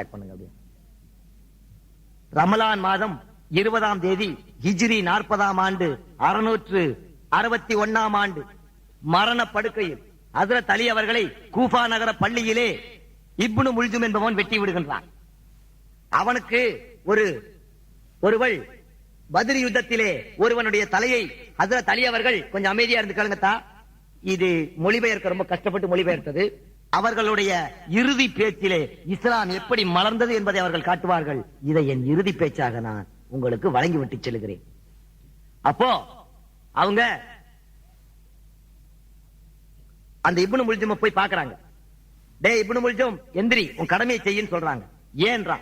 Back பண்ணுங்க அப்படியே. ரமலான் மாதம் இருபதாம் தேதி ஹிஜ்ரி நாற்பதாம் ஆண்டு அறுநூற்று அறுபத்தி ஒன்னாம் ஆண்டு மரண படுக்கையில் ஹசரத் அலி அவர்களை கூஃபா நகர பள்ளியிலே இப்னு முல்ஜும் என்பவன் வெட்டி விடுகின்றான். அவனுக்கு ஒரு ஒருவள் பதிரி யுத்தத்திலே ஒருவனுடைய தலையை ஹசரத் அலி அவர்கள் கொஞ்சம் அமைதியா இருந்து கேளுங்கத்தா இது மொழிபெயர்க்க ரொம்ப கஷ்டப்பட்டு மொழிபெயர்த்தது. அவர்களுடைய இறுதி பேச்சிலே இஸ்லாம் எப்படி மலர்ந்தது என்பதை அவர்கள் காட்டுவார்கள். இதை என் இறுதி பேச்சாக நான் உங்களுக்கு வழங்கி விட்டு செல்கிறேன். அப்போ அவங்க அந்த இப்னு முல்ஜும போய் பாக்குறாங்க டே இப்னு முல்ஜும் எந்திரி உன் கடமையை செய்யின்னு சொல்றாங்க. ஏன்றா?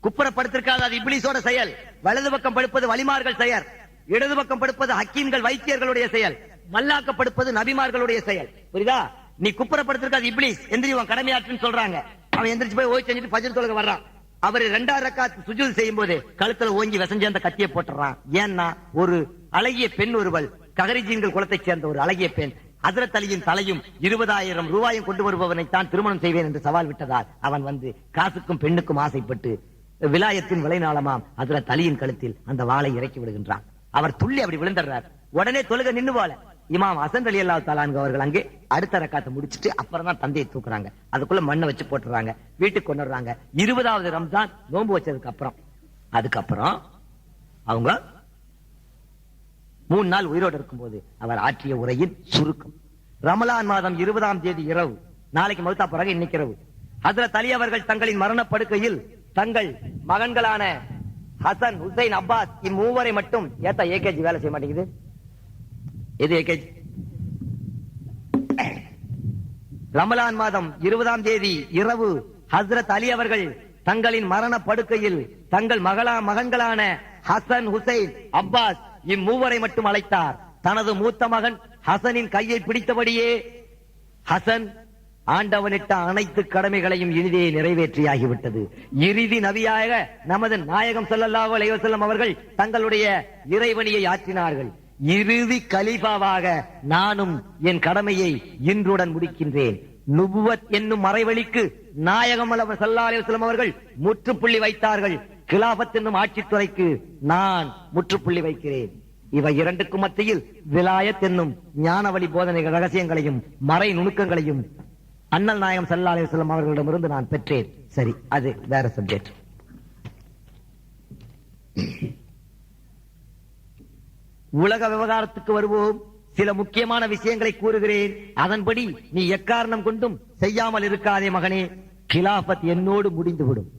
குப்புற படுத்திருக்காது அது இப்ளிஸோட செயல். வலது பக்கம் படுப்பது வலிமார்கள் செயல். இடது பக்கம் படுப்பது ஹக்கீம்கள் வைத்தியர்களுடைய செயல். மல்லாக்கப்படுப்பது நபிமார்களுடைய செயல். புரியுதா? நீ குப்புற படுத்திருக்காது இப்ளிஸ் எந்திரி உன் கடமையாற்றுன்னு சொல்றாங்க. அவன் எந்திரிச்சு போய் ஓய் செஞ்சுட்டு பஜர் தொழுக வர்றான். அவர் ரெண்டாயிரம் ரக்காத் சுஜூல் செய்யும் போது கழுத்துல ஓங்கி விசஞ்சு அந்த கத்தியை போட்டுறான். ஏன்னா ஒரு அழகிய பெண் ஒருவள் ககரிஜீன்கள் குலத்தைச் சேர்ந்த ஒரு அழகிய பெண் அதிரத்தலியின் தலையும் இருபதாயிரம் ரூபாயும் கொண்டு வருபவனை தான் திருமணம் செய்வேன் என்று சவால் விட்டதால் அவன் வந்து காசுக்கும் பெண்ணுக்கும் ஆசைப்பட்டு விலாயத்தின் விளைநாளமாம் ஹசரத் அலியின் கழுத்தில் அந்த வாளை இறக்கி விடுகின்றான். அவர் துள்ளி அப்படி விழுந்துடுறார். உடனே தொழுக நின்னு போல. இமாம் ஹசன் அலி அல்லா தாலான் அவர்கள் அங்கே அடுத்த ரக்காத்தை முடிச்சிட்டு அப்புறம் தான் தந்தையை தூக்குறாங்க. அதுக்குள்ள மண்ணை வச்சு போட்டுறாங்க. வீட்டுக்கு கொண்டுறாங்க இருபதாவது ரம்ஜான் நோன்பு வச்சதுக்கு அப்புறம். அதுக்கப்புறம் அவங்க மூணு நாள் உயிரோடு இருக்கும்போது அவர் ஆற்றிய உரையின் சுருக்கம். ரமலான் மாதம் இருபதாம் தேதி இரவு. நாளைக்கு மறுத்தா பிறகு இன்னைக்கு இரவு. ஹசரத் அலி அவர்கள் தங்களின் மரணப்படுக்கையில் தங்கள் மகன்களான ஹசன் ஹுசைன் அப்பாஸ் இம்மூவரை மட்டும் ஏத்தா ஏகேஜி வேலை செய்ய மாட்டேங்குது. எது ரமலான் மாதம் இருபதாம் தேதி இரவு ஹஸ்ரத் அலி அவர்கள் தங்களின் மரண படுக்கையில் தங்கள் மகளா மகன்களான ஹசன் ஹுசைன் அப்பாஸ் இம்மூவரை மட்டும் அழைத்தார். தனது மூத்த மகன் ஹசனின் கையை பிடித்தபடியே ஹசன் ஆண்டவனிட்ட அனைத்து கடமைகளையும் இனிதே நிறைவேற்றியாகிவிட்டது. இறுதி நபியாக நமது நாயகம் ஸல்லல்லாஹு அலைவசல்லம் அவர்கள் தங்களுடைய இறைவனியை ஆற்றினார்கள். இறுதி கலிபாவாக நானும் என் கடமையை இன்றுடன் முடிக்கின்றேன். நுபுவத் என்னும் மறைவழிக்கு நாயகம் அல்லவர் அவர்கள் முற்றுப்புள்ளி வைத்தார்கள். கிலாபத் என்னும் ஆட்சித்துறைக்கு நான் முற்றுப்புள்ளி வைக்கிறேன். இவை இரண்டுக்கும் மத்தியில் விலாயத் என்னும் ஞானவழி போதனை ரகசியங்களையும் மறை நுணுக்கங்களையும் அண்ணல் நாயகம் ஸல்லல்லாஹு அலைஹி அவர்களிடமிருந்து நான் பெற்றேன். சரி அது வேற சப்ஜெக்ட் உலக விவகாரத்துக்கு வருவோம். சில முக்கியமான விஷயங்களை கூறுகிறேன். அதன்படி நீ எக்காரணம் கொண்டும் செய்யாமல் இருக்காதே மகனே. கிலாபத் என்னோடு முடிந்துவிடும்.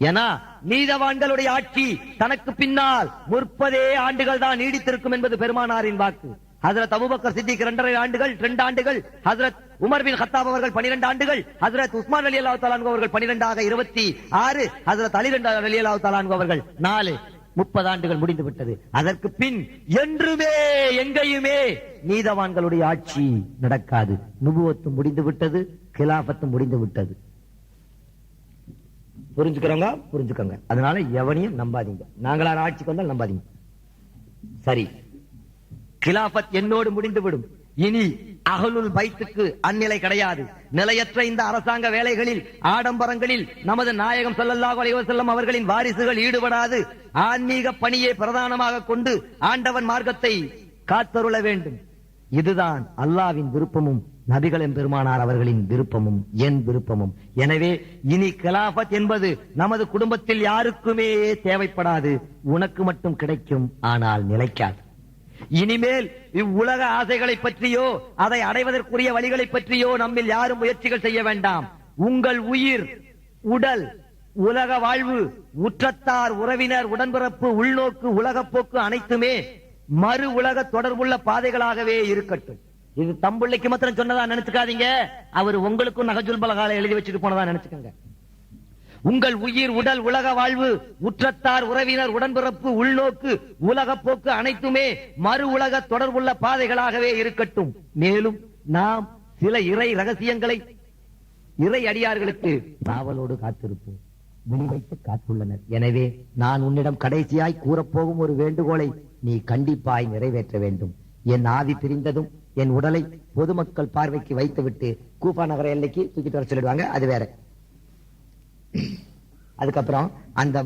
ஏன்னா நீதவான்களுடைய ஆட்சி தனக்கு பின்னால் முற்பதே ஆண்டுகள் தான் நீடித்திருக்கும் என்பது பெருமானாரின் வாக்கு. ஹசரத் அபுபக்கர் சித்திக் இரண்டரை ஆண்டுகள் இரண்டு ஆண்டுகள் ஹசரத் உமர் பின் ஹத்தாப் அவர்கள் பனிரெண்டு ஆண்டுகள் ஹசரத் உஸ்மான் அலி அல்லா தலான்கு அவர்கள் பனிரெண்டாக இருபத்தி ஆறு ஹசரத் அலி ரெண்டு அலி அல்லா அவர்கள் நாலு. முப்பது ஆண்டுகள் முடிந்து விட்டது. அதற்கு பின் என்றுமே எங்கேயுமே நீதவான்களுடைய ஆட்சி நடக்காது. நுபுவத்தும் முடிந்து விட்டது கிலாபத்தும் முடிந்து விட்டது. புரிஞ்சுக்கிறவங்க புரிஞ்சுக்கோங்க. அதனால எவனையும் நம்பாதீங்க. நாங்களா ஆட்சிக்கு வந்தால் நம்பாதீங்க. சரி. கிலாபத் என்னோடு முடிந்துவிடும் இனி அகலுல் பைத்துக்கு அந்நிலை கிடையாது. நிலையற்ற இந்த அரசாங்க வேலைகளில் ஆடம்பரங்களில் நமது நாயகம் ஸல்லல்லாஹு அலைஹி அவர்களின் வாரிசுகள் ஈடுபடாது. ஆன்மீக பணியை பிரதானமாக கொண்டு ஆண்டவன் மார்க்கத்தை காத்தருள வேண்டும். இதுதான் அல்லாவின் விருப்பமும் நபிகளின் பெருமானார் அவர்களின் விருப்பமும் என் விருப்பமும். எனவே இனி கலாபத் என்பது நமது குடும்பத்தில் யாருக்குமே தேவைப்படாது. உனக்கு மட்டும் கிடைக்கும் ஆனால் நிலைக்காது. இனிமேல் இவ்வுலக ஆசைகளை பற்றியோ அதை அடைவதற்குரிய வழிகளை பற்றியோ நம்மில் யாரும் முயற்சிகள் செய்ய வேண்டாம். உங்கள் உயிர் உடல் உலக வாழ்வு உற்றத்தார் உறவினர் உடன்பிறப்பு உள்நோக்கு உலகப்போக்கு அனைத்துமே மறு உலக தொடர்புள்ள பாதைகளாகவே இருக்கட்டும். இது தம்புள்ளைக்கு மாத்திரம் சொன்னதா நினைச்சுக்காதீங்க. அவர் உங்களுக்கும் நகஜுல் பலகால எழுதி வச்சுட்டு போனதா நினைச்சுக்கோங்க. உங்கள் உயிர் உடல் உலக வாழ்வு உற்றத்தார் உறவினர் உடன்பிறப்பு உள்நோக்கு உலக போக்கு அனைத்துமே மறு உலக தொடர்புள்ள பாதைகளாகவே இருக்கட்டும். மேலும் நாம் சில இறை ரகசியங்களை இறை அடியார்களுக்கு காவலோடு காத்திருப்போம். முன்வைத்து காத்துள்ளனர். எனவே நான் உன்னிடம் கடைசியாய் கூறப்போகும் ஒரு வேண்டுகோளை நீ கண்டிப்பாய் நிறைவேற்ற வேண்டும். என் ஆவி பிரிந்ததும் என் உடலை பொதுமக்கள் பார்வைக்கு வைத்துவிட்டு கூப்பா நகர எல்லைக்கு தூக்கிட்டு வர சொல்லிடுவாங்க. அது வேற. அதுக்கப்புறம் அந்த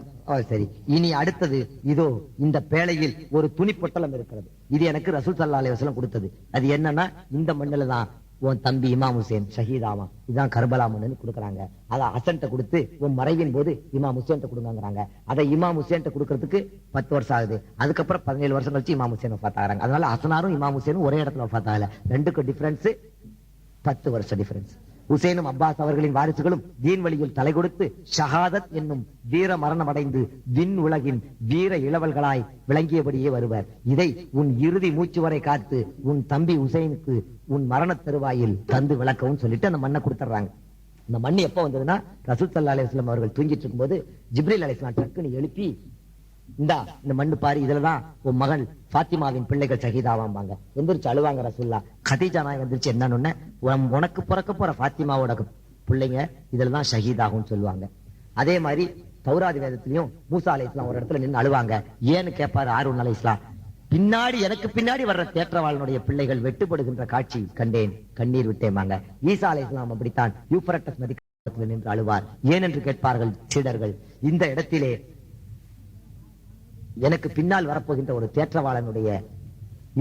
சரி. இனி அடுத்தது இதோ இந்த பேழையில் ஒரு துணி பொட்டலம் இருக்கிறது. இது எனக்கு ரசூல் சல்லா அலைவாஸ்லம் கொடுத்தது. அது என்னன்னா இந்த மண்ணில தான் உன் தம்பி இமாம் ஹுசேன் ஷஹீதாமா இதான் கர்பலா மண்ணுன்னு கொடுக்குறாங்க. அதை ஹசன்ட்ட கொடுத்து உன் மறைவின் போது இமாம் ஹுசேன்ட்ட கொடுங்கிறாங்க அதை இமாம் ஹுசேன்ட்ட கொடுக்கறதுக்கு பத்து வருஷம் ஆகுது. அதுக்கப்புறம் பதினேழு வருஷம் கழிச்சு இமாம் ஹுசேன் பார்த்தாங்க அதனால ஹசனாரும் இமாம் ஹுசேனும் ஒரே இடத்துல பார்த்தாங்கல ரெண்டுக்கும் டிஃபரன்ஸ் பத்து வருஷம் டிஃபரன்ஸ் ஹுசேனும் அப்பாஸ் அவர்களின் வாரிசுகளும் தீன் வழியில் தலை கொடுத்து ஷஹாதத் என்னும் வீர மரணம் அடைந்து விண் உலகின் வீர இளவல்களாய் விளங்கியபடியே வருவர். இதை உன் இறுதி மூச்சு வரை காத்து உன் தம்பி ஹுசைனுக்கு உன் மரண தருவாயில் தந்து விளக்கவும் சொல்லிட்டு அந்த மண்ணை கொடுத்துட்றாங்க. இந்த மண் எப்ப வந்ததுன்னா ரசூத் சல்லா அலிஸ்லாம் அவர்கள் தூங்கிட்டு இருக்கும்போது ஜிப்ரில் அலிஸ்லாம் டக்குன்னு எழுப்பி இந்தா இந்த மண்ணு பாரு இதுலதான் உன் மகன் பாத்திமாவின் பிள்ளைகள் சகிதாவாம்பாங்க. எந்திரிச்சு அழுவாங்க ரசுல்லா கதீஜா நாய் எந்திரிச்சு என்னன்னு உனக்கு பிறக்க போற பாத்திமாவோட பிள்ளைங்க இதுலதான் ஷஹீதாகும் சொல்லுவாங்க. அதே மாதிரி தௌராதி வேதத்திலையும் மூசா அலை இஸ்லாம் ஒரு இடத்துல நின்று அழுவாங்க. ஏன்னு கேட்பாரு ஆர்வன் அலை இஸ்லாம் பின்னாடி எனக்கு பின்னாடி வர்ற தேற்றவாளனுடைய பிள்ளைகள் வெட்டுப்படுகின்ற காட்சி கண்டேன். கண்ணீர் விட்டேமாங்க ஈசா அலை இஸ்லாம் அப்படித்தான் யூபரட்டஸ் நதி நின்று அழுவார். ஏனென்று கேட்பார்கள் சீடர்கள். இந்த இடத்திலே எனக்கு பின்னால் வரப்போகின்ற ஒரு தேற்றவாளனுடைய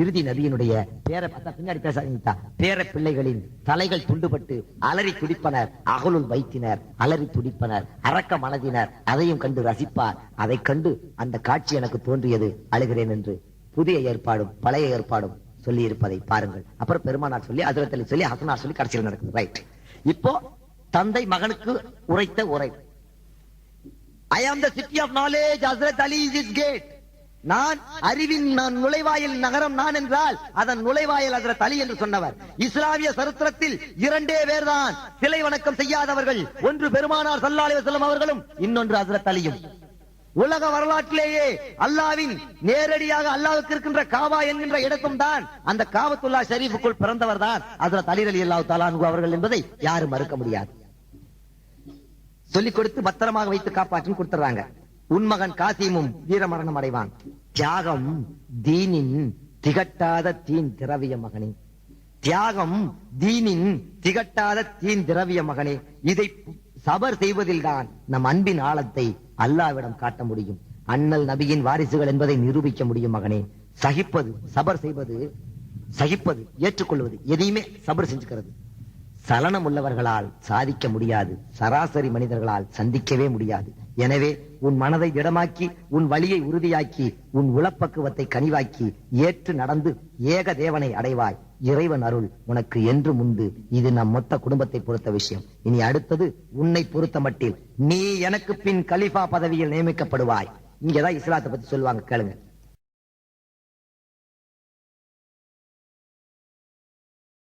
இறுதி நபியினுடைய பேர பின்னாடி பேசாதீங்கத்தா பேர பிள்ளைகளின் தலைகள் துண்டுபட்டு அலறி துடிப்பனர் அகலுள் வைத்தினர் அலறி துடிப்பனர் அரக்க மனதினர் அதையும் கண்டு ரசிப்பார். அதை கண்டு அந்த காட்சி எனக்கு தோன்றியது. அழுகிறேன் என்று புதிய ஏற்பாடும் பழைய ஏற்பாடும் சொல்லி இருப்பதை பாருங்கள். அப்புறம் பெருமானார் சொல்லி அதிரத்தலி சொல்லி ஹசனார் சொல்லி கடைசியில் நடக்குது. ரைட் இப்போ தந்தை மகனுக்கு உரைத்த உரை. ஐ ஆம் த சிட்டி ஆஃப் நாலேஜ் ஹசரத் அலி இஸ் இஸ் கேட் நான் அறிவின் நான் நுழைவாயில் நகரம் நான் என்றால் அதன் நுழைவாயில் ஹசரத் தலி என்று சொன்னவர். இஸ்லாமிய சரித்திரத்தில் இரண்டே பேர்தான். சிலை வணக்கம் செய்யாதவர்கள் ஒன்று பெருமானார் சல்லாலி வசலம் அவர்களும் இன்னொன்று ஹசரத் அலியும் உலக வரலாற்றிலேயே அல்லாவின் நேரடியாக அல்லாவுக்கு இருக்கின்ற காவா என்கின்ற இடத்தும் தான் அந்த காவத்துல்லா ஷரீஃபுக்குள் பிறந்தவர் தான் ஹசரத் அலி அலி அல்லாஹ் அவர்கள் என்பதை யாரும் மறுக்க முடியாது. சொல்லிக் கொடுத்து பத்திரமாக வைத்து காப்பாற்றி கொடுத்துறாங்க உன் மகன் காசிமும் வீரமரணம் அடைவான். தியாகம் தீனின் திகட்டாத தீன் திரவிய மகனே. தியாகம் தீனின் திகட்டாத தீன் திரவிய மகனே. இதை சபர் செய்வதில்தான் நம் அன்பின் ஆழத்தை அல்லாவிடம் காட்ட முடியும். அண்ணல் நபியின் வாரிசுகள் என்பதை நிரூபிக்க முடியும் மகனே. சகிப்பது சபர் செய்வது சகிப்பது ஏற்றுக்கொள்வது எதையுமே சபர் செஞ்சுக்கிறது. சலனம் உள்ளவர்களால் சாதிக்க முடியாது. சராசரி மனிதர்களால் சந்திக்கவே முடியாது. எனவே உன் மனதை திடமாக்கி உன் வழியை உறுதியாக்கி உன் உளப்பக்குவத்தை கனிவாக்கி ஏற்று நடந்து ஏக தேவனை அடைவாய். இறைவன் அருள் உனக்கு என்றும் உண்டு. இது நம் மொத்த குடும்பத்தை பொறுத்த விஷயம். இனி அடுத்தது உன்னை பொறுத்த மட்டில் நீ எனக்கு பின் கலிஃபா பதவியில் நியமிக்கப்படுவாய். இங்கதான் இஸ்லாத்தை பத்தி சொல்லுவாங்க கேளுங்க.